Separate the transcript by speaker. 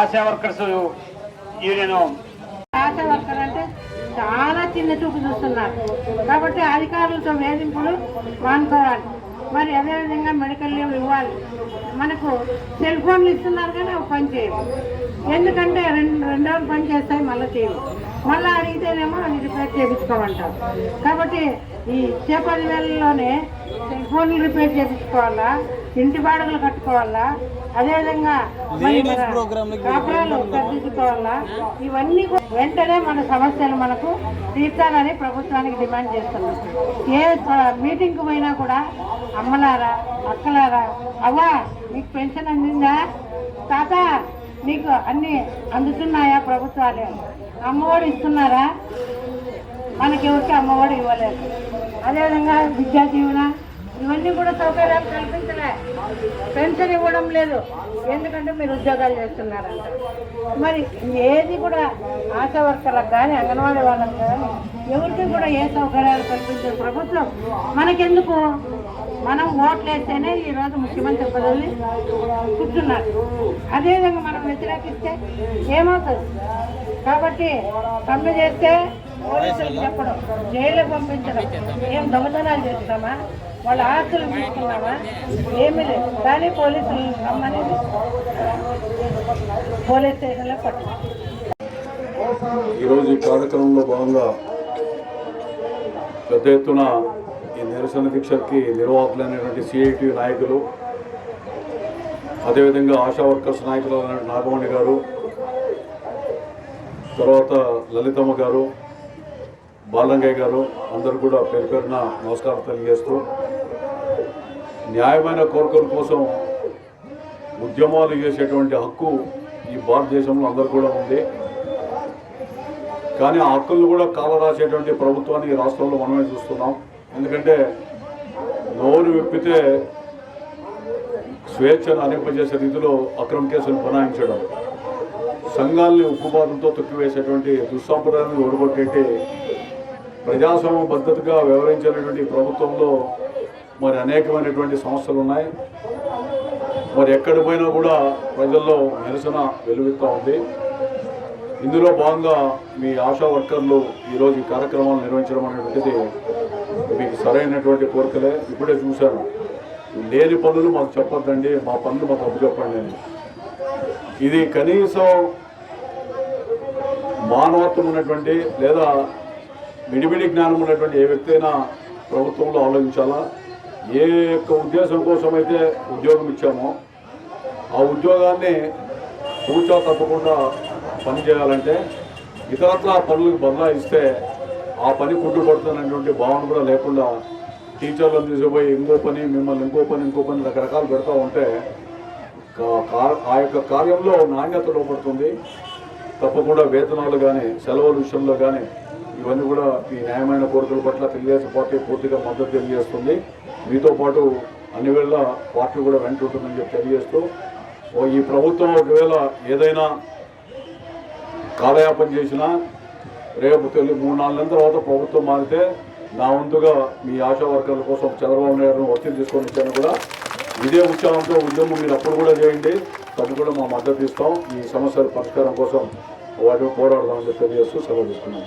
Speaker 1: ASHA workers union.
Speaker 2: ASHA worker అంటే చాలా చిన్న చూపు చూస్తున్నారు. కాబట్టి అధికారులతో వేధింపులు మానుకోవాలి మరి అదేవిధంగా మెడికల్ లీవ్లు ఇవ్వాలి. మనకు సెల్ ఫోన్లు ఇస్తున్నారు కానీ అవి పని చేయవు ఎందుకంటే రెండు రెండు రోజులు పని చేస్తాయి మళ్ళీ చేయవు మళ్ళీ అడిగితేనేమో అది రిపేర్ చేయించుకోమంటారు. కాబట్టి ఈ ఇచ్చే పదివేలలోనే సెల్ ఫోన్లు రిపేర్ చేయించుకోవాలా? ఇంటి బాడుగలు కట్టుకోవాలా? అదేవిధంగా కాపురాలు సర్దిద్దుకోవాలా ఇవన్నీ కూడా వెంటనే మన సమస్యలు మనకు తీర్చాలని ప్రభుత్వానికి డిమాండ్ చేస్తున్నాం. ఏ మీటింగ్కి పోయినా కూడా అమ్మలారా అక్కలారా అవ్వా మీకు పెన్షన్ అందిందా? తాత నీకు అన్ని అందుతున్నాయా ప్రభుత్వాలే? అమ్మఒడి ఇస్తున్నారా? మనకి ఎవరికి అమ్మఒడి ఇవ్వలేదు. అదేవిధంగా విద్యా దీవెన ఇవన్నీ కూడా సౌకర్యాలు కల్పించలే. పెన్షన్ ఇవ్వడం లేదు. ఎందుకంటే మీరు ఉద్యోగాలు చేస్తున్నారంట. మరి ఏది కూడా ఆశా వర్కర్లకు కానీ అంగన్వాడీ వాళ్ళకి కానీ ఎవరికి కూడా ఏ సౌకర్యాలు కల్పించే ప్రభుత్వం మనకెందుకు? మనం ఓట్లు వేస్తేనే ఈరోజు ముఖ్యమంత్రి పదవి కూర్చున్నారు. అదేవిధంగా మనం వ్యతిరేకిస్తే ఏమవుతుంది? కాబట్టి పనులు చేస్తే పోలీసులకు చెప్పడం జైలు పంపించడం ఏం దొంగతనాలు చేస్తామా? వాళ్ళ ఆస్తులు తీసుకున్నావా? ఏమీ లేదు. కానీ పోలీసులు రమ్మనేది. పోలీస్ స్టేషన్లో పట్టు.
Speaker 3: ఈరోజు ఈ కార్యక్రమంలో భాగంగా పెద్ద ఎత్తున ఈ నిరసన దీక్షకి నిర్వాహకులైనటువంటి సిఐటి నాయకులు అదేవిధంగా ఆశా వర్కర్స్ నాయకులు అయినటువంటి నాగమణి గారు తర్వాత లలితమ్మ గారు బాలంగయ్య గారు అందరూ కూడా పేరు పేరున నమస్కారం తెలియజేస్తూ న్యాయమైన కోరికల కోసం ఉద్యమాలు చేసేటువంటి హక్కు ఈ భారతదేశంలో అందరు కూడా ఉంది. కానీ ఆ హక్కులను కూడా కాలరాసేటువంటి ప్రభుత్వాన్ని ఈ రాష్ట్రంలో మనమే చూస్తున్నాం. ఎందుకంటే నోరు విప్పితే స్వేచ్ఛను అనింపజేసే రీతిలో అక్రమ కేసులు బనాయించడం సంఘాలని ఉక్కుబాదంతో తొక్కివేసేటువంటి దుస్సాంప్రదాయాన్ని ఓడగొట్టేటి ప్రజాస్వామ్య పద్ధతిగా వ్యవహరించేటువంటి ప్రభుత్వంలో మరి అనేకమైనటువంటి సమస్యలు ఉన్నాయి మరి ఎక్కడ పోయినా కూడా ప్రజల్లో నిరసన వెలువెత్తా ఉంది. ఇందులో భాగంగా మీ ఆశా వర్కర్లు ఈరోజు ఈ కార్యక్రమాలు నిర్వహించడం అనేటువంటిది మీకు సరైనటువంటి కోరికలే. ఇప్పుడే చూశాను. లేని పనులు మాకు చెప్పొద్దండి మా పనులు మాకు అప్పు చెప్పండి అని. ఇది కనీసం మానవత్వం ఉన్నటువంటి లేదా మిడిమిడి జ్ఞానం ఉన్నటువంటి ఏ వ్యక్తి అయినా ప్రభుత్వంలో ఆలోచించాలా? ఏ యొక్క ఉద్దేశం కోసం అయితే ఉద్యోగం ఇచ్చామో ఆ ఉద్యోగాన్ని కూర్చో తప్పకుండా పనిచేయాలంటే ఇతరత్ర పనులకు బదలాయిస్తే ఆ పని కుట్టుపడుతున్నటువంటి భావన కూడా లేకుండా టీచర్లను తీసుకుపోయి ఇంకో పని మిమ్మల్ని ఇంకో పని ఇంకో పని రకరకాలు పెడతా ఉంటే కా- ఆ యొక్క కార్యంలో నాణ్యత లోపడుతుంది. తప్పకుండా వేతనాలు కానీ సెలవుల విషయంలో కానీ ఇవన్నీ కూడా ఈ న్యాయమైన కోరికల పట్ల తెలుగుదేశం పార్టీ పూర్తిగా మద్దతు తెలియజేస్తుంది. మీతో పాటు అన్ని వేళ పార్టీ కూడా వెంటుంటుందని చెప్పి తెలియజేస్తూ ఈ ప్రభుత్వం ఒకవేళ ఏదైనా కాలయాపన చేసినా రేపు తెలుగు మూడు నాలుగు నెలల తర్వాత ప్రభుత్వం మారితే నా వంతుగా మీ ఆశా వర్కర్ల కోసం చంద్రబాబు నాయుడు ఒత్తిడి తీసుకొని వచ్చాను కూడా. ఇదే ఉత్సాహంతో ఉద్యమం మీరు అప్పుడు కూడా చేయండి. తప్పకుండా మా మద్దతు ఇస్తాం. ఈ సమస్యల పరిష్కారం కోసం వాటిని పోరాడదామని చెప్పి తెలియజేస్తూ సెలవు తీసుకున్నాం.